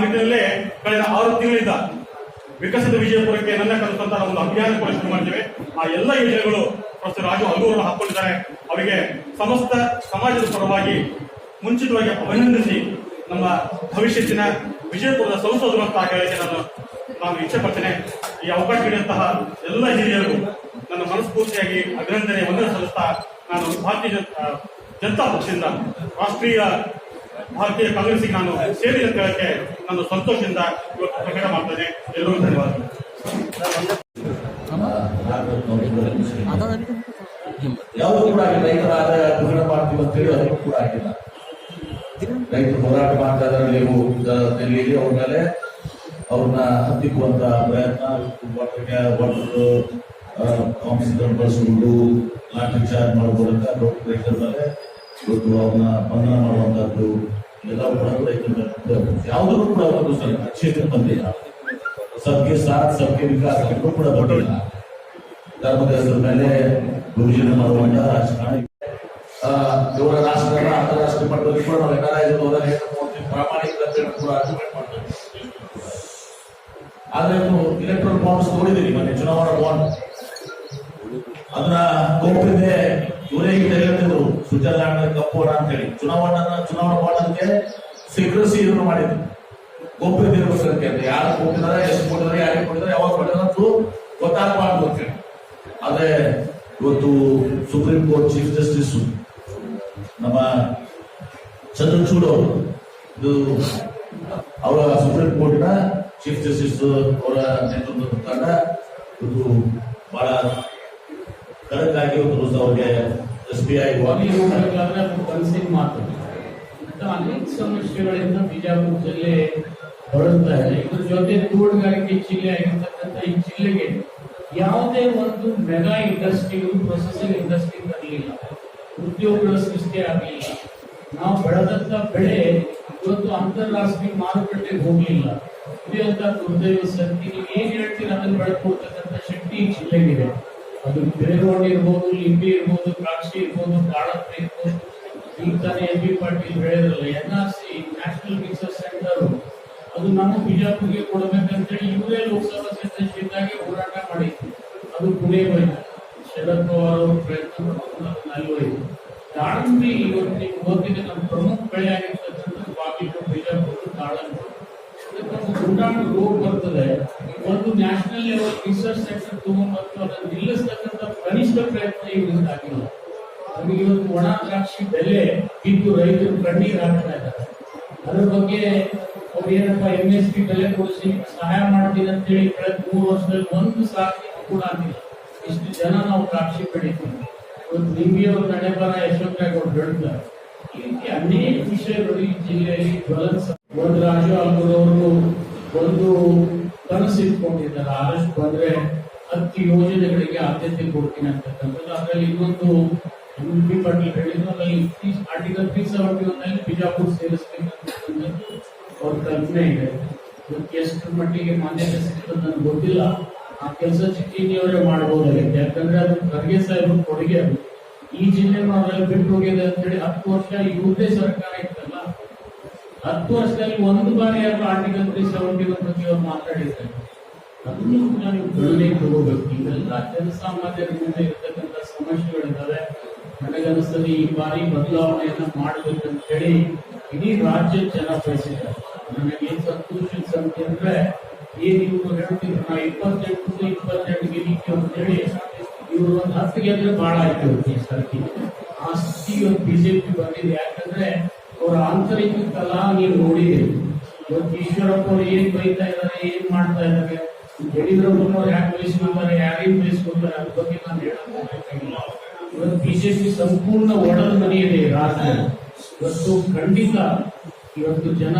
ತಾಲೂಕಿನಲ್ಲೇ ಕಳೆದ ಆರು ತಿಂಗಳಿಂದ ವಿಕಸಿತ ವಿಜಯಪುರಕ್ಕೆ ನನ್ನ ಕಲಿತ ಒಂದು ಅಭಿಯಾನ ಕೂಡ ಶುರು ಮಾಡಿದ್ದೇವೆ. ಆ ಎಲ್ಲ ಯೋಜನೆಗಳು ಪ್ರೊಫೆಸರ್ ರಾಜು ಅಲ್ಲೂರನ್ನು ಹಾಕೊಂಡಿದ್ದಾರೆ. ಅವರಿಗೆ ಸಮಸ್ತ ಸಮಾಜದ ಪರವಾಗಿ ಮುಂಚಿತವಾಗಿ ಅಭಿನಂದಿಸಿ ನಮ್ಮ ಭವಿಷ್ಯತ್ತಿನ ವಿಜಯಪುರದ ಸಂಸದರು ಅಂತ ನಾನು ನಾನು ಇಚ್ಛೆ ಪಡ್ತೇನೆ. ಈ ಅವಕಾಶ ನೀಡಿದಂತಹ ಎಲ್ಲ ಹಿರಿಯರು ನನ್ನ ಮನಸ್ಫೂರ್ತಿಯಾಗಿ ಅಭಿನಂದನೆ, ವಂದನೆ ಸಲ್ಲಿಸ್ತಾ ನಾನು ಭಾರತೀಯ ಜನತಾ ಪಕ್ಷದಿಂದ ರಾಷ್ಟ್ರೀಯ ಭಾರತೀಯ ಕಾಂಗ್ರೆಸ್ಗೆ ನಾನು ಸೇರಿದ ಅಂತ ಹೇಳಕ್ಕೆ ನಾನು ಸಂತೋಷದಿಂದ ಇವತ್ತು ಪ್ರಕಟ ಮಾಡ್ತೇನೆ. ಎಲ್ಲರೂ ಧನ್ಯವಾದ ಯಾವುದು ಕೂಡ ರೈತರ ಆದಾಯ ದ್ವಿಗುಣ ಮಾಡ್ತೀವಿ ಅಂತ ಹೇಳಿ ಅದನ್ನು ಕೂಡ ಆಗಿಲ್ಲ. ರೈತರು ಹೋರಾಟ ಮಾಡ್ತಾ ಇದ್ದಾರೆ. ನೀವು ಡೆಲ್ಲಿಯಲ್ಲಿ ಅವ್ರ ಮೇಲೆ ಅವ್ರನ್ನ ಹತ್ತಿಕ್ಕುವಂತ ಪ್ರಯತ್ನ ವಾಟರ್ ಕಾಂಪಿಸಿಗಳನ್ನು ಬಳಸಿಕೊಂಡು ಲಾಠಿ ಚಾರ್ಜ್ ಮಾಡೋದಕ್ಕ ಮೂಲಕ ರೈತರ ಮೇಲೆ ಇವತ್ತು ಅವ್ರನ್ನ ಬಂಧನ ಮಾಡುವಂತದ್ದು ಎಲ್ಲ ಯಾವುದೂ ಕೂಡ ಒಂದು ಕ್ಷೇತ್ರ ಬಂದಿಲ್ಲ ಸಬ್ಗೆ ಸಾಥ್ ಸಬ್ಗೆ ವಿಕಾಸ್ ಎಲ್ಲರೂ ಕೂಡ ಬಂದಿಲ್ಲ ಧರ್ಮದ ಹೆಸರ ಮೇಲೆ ಗುರುಜಿನ ಮಾಡುವಂತ ರಾಜಕಾರಣ. ರಾಷ್ಟ್ರ, ಅಂತಾರಾಷ್ಟ್ರೀಯ ಮಟ್ಟದಲ್ಲಿ ಕೂಡ ನಾವು ಎನ್ಆರ್ಐ ಹೋದಾಗ ಏನು ಮಾಡ್ತೀವಿ? ಪ್ರಾಮಾಣಿಕತೆಯನ್ನು ಕೂಡ ಅರ್ಗ್ಯುಮೆಂಟ್ ಮಾಡ್ತೀವಿ ಆದ್ರೆ ಇಲೆಕ್ಟ್ರಲ್ ಬಾಂಡ್ಸ್ ನೋಡಿದಿರಿ ಮೊನ್ನೆ ಚುನಾವಣಾ ಬಾಂಡ್ ಅದನ್ನ ಹೇಳ್ತಿದ್ರು ಸ್ವಿಟ್ಜರ್ಲ್ಯಾಂಡ್ ಕಪ್ಪೋಣ ಅಂತ ಹೇಳಿ ಚುನಾವಣಾ ಚುನಾವಣಾ ಮಾಡೋದಕ್ಕೆ ಸೀಕ್ರೆಸಿ ಇದನ್ನು ಮಾಡಿದ್ರು. ಗೋಪ್ಯತೆ ಇರ್ಬೇಕಂತೆ ಅಂತ. ಯಾರು ಕೊಟ್ಟಿದ್ದಾರೆ, ಎಷ್ಟು ಕೊಟ್ಟಿದ್ದಾರೆ, ಯಾರಿಗೆ ಕೊಟ್ಟಿದ್ದಾರೆ, ಯಾವಾಗ ಕೊಟ್ಟಿದ್ದಾರೆ ಅಂತ ಗೊತ್ತಾಗಬಾರ್ದು ಅಂತ ಹೇಳಿ. ಆದ್ರೆ ಇವತ್ತು ಸುಪ್ರೀಂ ಕೋರ್ಟ್ ಚೀಫ್ ಜಸ್ಟಿಸ್, ನಮ್ಮ ಚಂದ್ರಚೂಡ್ ಅವರು, ಇದು ಅವರ ಸುಪ್ರೀಂ ಕೋರ್ಟ್ನ ಚೀಫ್ ಜಸ್ಟಿಸ್ ಅವರ ನೇತೃತ್ವದ ತಂಡ ಇದು ಬಹಳ ಕಡಕ್ಕಾಗಿ ಒಂದು ಅವ್ರಿಗೆ ಎಸ್ ಬಿ ಐ ಹೋಗಬೇಕಾದ್ರೆ ಅದು ಕನಸಿನ ಮಾತು ಅಂತ ಅನೇಕ ಸಮಸ್ಯೆಗಳಿಂದ ಬಿಜಾಪುರ ಜಿಲ್ಲೆ ಬಳಲ್ತಾ ಇದೆ ಇದ್ರ ಜೊತೆ ತೋಟಗಾರಿಕೆ ಜಿಲ್ಲೆ ಆಗಿರ್ತಕ್ಕಂಥ ಈ ಜಿಲ್ಲೆಗೆ ಯಾವುದೇ ಒಂದು ಮೆಗಾ ಇಂಡಸ್ಟ್ರಿಗಳು ಪ್ರೊಸೆಸಿಂಗ್ ಇಂಡಸ್ಟ್ರಿ ಬರಲಿಲ್ಲ ಉದ್ಯೋಗಗಳ ಸೃಷ್ಟಿ ಆಗಲಿಲ್ಲ ನಾವು ಬೆಳೆದಂತ ಬೆಳೆ ಇವತ್ತು ಅಂತಾರಾಷ್ಟ್ರೀಯ ಮಾರುಕಟ್ಟೆಗೆ ಹೋಗ್ಲಿಲ್ಲ ಇದೆಂತ ದುರ್ದೈವ ಸಂತಿ ನೀವು ಏನ್ ಹೇಳ್ತೀರ ಅದನ್ನ ಬೆಳ್ಕೊಳ್ತಕ್ಕಂಥ ಶಕ್ತಿ ಈ ಜಿಲ್ಲೆಗಿದೆ ಅದು ಬೆಳೆರೋಣ ಇರ್ಬೋದು ಲಿಂಬಿ ಇರ್ಬೋದು ಕಾಕ್ಷಿ ಇರ್ಬೋದು ದಾಳಂಬ್ರಿ ಇರ್ಬೋದು ಈಗ ತಾನೇ ಎಂ ಬಿ ಪಾಟೀಲ್ ಹೇಳಿದ್ರಲ್ಲ N R C national research centre ಅದು ನಮ್ಮ ಬಿಜಾಪುರ್ಗೆ ಕೊಡಬೇಕಂತೇಳಿ ಇವರೇ ಲೋಕಸಭಾ ಸದಸ್ಯರಿಂದ ಹೋರಾಟ ಮಾಡಿದ್ರು ಅದು ಪುಣೆ ಹೋಯ್ತು ಶರದ್ ಪವಾರ್ ಅವರು ಪ್ರಯತ್ನ ಅಲ್ಲಿ ದಾಳಂಬ್ರಿ ಇವತ್ತು ನೀವು ಓದಿದ್ರೆ ನಮ್ಮ ಪ್ರಮುಖ ಬೆಳೆ ಆಗಿರ್ತಕ್ಕಂಥ ಬಾಗಿಲು ಬಿಜಾಪುರ ದಾಳಂಬಿ ಅದಕ್ಕೊಂದು ಗುಂಡಾಣು ರೋಗ ಬರ್ತದೆ. ಒಂದು ನ್ಯಾಷನಲ್ ಲೆವೆಲ್ ರಿಸರ್ಚ್ ಸೆಂಟರ್ ತಗೊಂಡ್ಬಂದು ಅದನ್ನು ನಿಲ್ಲಿಸ್ತಕ್ಕಂಥ ಕನಿಷ್ಠ ಪ್ರಯತ್ನ ಇವರಿಂದ ಆಗಿಲ್ಲ ನಮಗೆ ಇವತ್ತು ಒಣ ದ್ರಾಕ್ಷಿ ಬೆಲೆ ಬಿದ್ದು ರೈತರು ಕಣ್ಣೀರು ಹಾಕ್ತಾ ಇದ್ದಾರೆ. ಅದ್ರ ಬಗ್ಗೆ ಅವ್ರು ಏನಪ್ಪ ಎಂ ಎಸ್ ಪಿ ಬೆಲೆ ಕೊಡಿಸಿ ಸಹಾಯ ಮಾಡ್ತೀನಿ ಅಂತೇಳಿ ಕಳೆದ ಮೂರು ವರ್ಷದಲ್ಲಿ ಒಂದು ಸಾಕು ಕೂಡ ಆಗಿಲ್ಲ. ಇಷ್ಟು ಜನ ನಾವು ದ್ರಾಕ್ಷಿ ಬೆಳಿತೀವಿ. ಇವತ್ತು ನಿಂಬಿಯವ್ರ ನಡೆಬರ ಯಶವಂತರಾಯಗೌಡ ಹೇಳ್ತಾರೆ. ಈ ರೀತಿ ಅನೇಕ ವಿಷಯಗಳು ಈ ಜಿಲ್ಲೆಯಲ್ಲಿ ಜ್ವಲಂತ ಒಂದು ರಾಜು ಅವರು ಒಂದು ಕನಸು ಇಟ್ಕೊಂಡಿದ್ದಾರೆ ಆದಷ್ಟು ಬಂದ್ರೆ ಹತ್ತು ಯೋಜನೆಗಳಿಗೆ ಆದ್ಯತೆ ಕೊಡ್ತೀನಿ ಅಂತಕ್ಕಂಥದ್ದು. ಅದರಲ್ಲಿ ಇನ್ನೊಂದು ಎಂ ಪಿ ಪಾಟೀಲ್ ಹೇಳಿದ್ರು, ಅದರಲ್ಲಿ article three seventy one Bijapur ಸೇರಿಸಬೇಕಂತಕ್ಕಂಥದ್ದು ಅವ್ರ ಕಲ್ಪನೆ ಇದೆ. ಎಷ್ಟು ಮಟ್ಟಿಗೆ ಮಾನ್ಯತೆ ಸಿಗ್ತದೆ ನನಗೆ ಗೊತ್ತಿಲ್ಲ. ಆ ಕೆಲಸ ಚಿಕ್ಕಿನಿಯವರೇ ಮಾಡಬಹುದಾಗಿತ್ತು ಯಾಕಂದ್ರೆ ಅದು ಖರ್ಗೆ ಸಾಹೇಬ್ರ ಕೊಡುಗೆ ಅದು. ಈ ಜಿಲ್ಲೆ ನಾವೆಲ್ಲ ಬಿಟ್ಟು ಹೋಗಿದೆ ಅಂತೇಳಿ ಹತ್ತು ವರ್ಷ ಇವ್ರದೇ ಸರ್ಕಾರ ಇತ್ತಲ್ಲ? ಹತ್ತು ವರ್ಷದಲ್ಲಿ ಒಂದು ಬಾರಿ ಆರ್ಟಿಕಲ್ ತ್ರೀ ಸೆವೆಂಟಿ ಒನ್ ಬಗ್ಗೆ ಅವ್ರು ಮಾತಾಡಿದ್ದಾರೆ. ಅದನ್ನು ಕೂಡ ನೀವು ಗಣನೆಗೆ ತಗೋಬೇಕು ಇವೆಲ್ಲ ಜನಸಾಮಾನ್ಯರ ಮುಂದೆ ಇರ್ತಕ್ಕಂಥ ಸಮಸ್ಯೆಗಳಿದ್ದಾವೆ. ನನಗನ್ನಿಸ್ತದೆ ಈ ಬಾರಿ ಬದಲಾವಣೆಯನ್ನ ಮಾಡಬೇಕಂತ ಹೇಳಿ ಇಡೀ ರಾಜ್ಯ ಜನ ಬಯಸಿದ್ದಾರೆ. ನನಗೆ ಏನ್ ಸಂತೋಷ ಅಂದ್ರೆ ಏನ್ ಇವರು ಹೇಳ್ತಿದ್ರು ನಾ ಇಪ್ಪತ್ತೆಂಟು ಇಪ್ಪತ್ತೆಂಟು ಗೆಲ್ಲಿಕ್ಕೆ ಅಂತ ಹೇಳಿ ಇವರು ಒಂದು ಹತ್ತು ಅಂದ್ರೆ ಬಹಳ ಆಯ್ತು ಈ ಸರ್ತಿ. ಆ ಸ್ಥಿತಿ ಬಿಜೆಪಿ ಬಂದಿದೆ. ಯಾಕಂದ್ರೆ ಅವರ ಆಂತರಿಕ ಕಲಾ ನೀವು ನೋಡಿದ್ದೀರಿ ಇವತ್ತು ಈಶ್ವರಪ್ಪ ಅವ್ರು ಏನ್ ಬೈತಾ ಇದ್ದಾರೆ, ಏನ್ ಮಾಡ್ತಾ ಇದ್ದಾರೆ ಯಡಿಯೂರಪ್ಪನವ್ರು ಮಾಡ್ತಾರೆ ಯಾರಿಗೆ ಪೊಲೀಸ್ ಕೊಡ್ತಾರೆ ಅದ್ರ ಬಗ್ಗೆ ನಾನು ಹೇಳೋದಿಲ್ಲ ಇವತ್ತು ಬಿಜೆಪಿ ಸಂಪೂರ್ಣ ಒಡಲು ಮನೆಯಲ್ಲಿ ರಾಜ್ಯ ಇವತ್ತು ಖಂಡಿತ ಇವತ್ತು ಜನ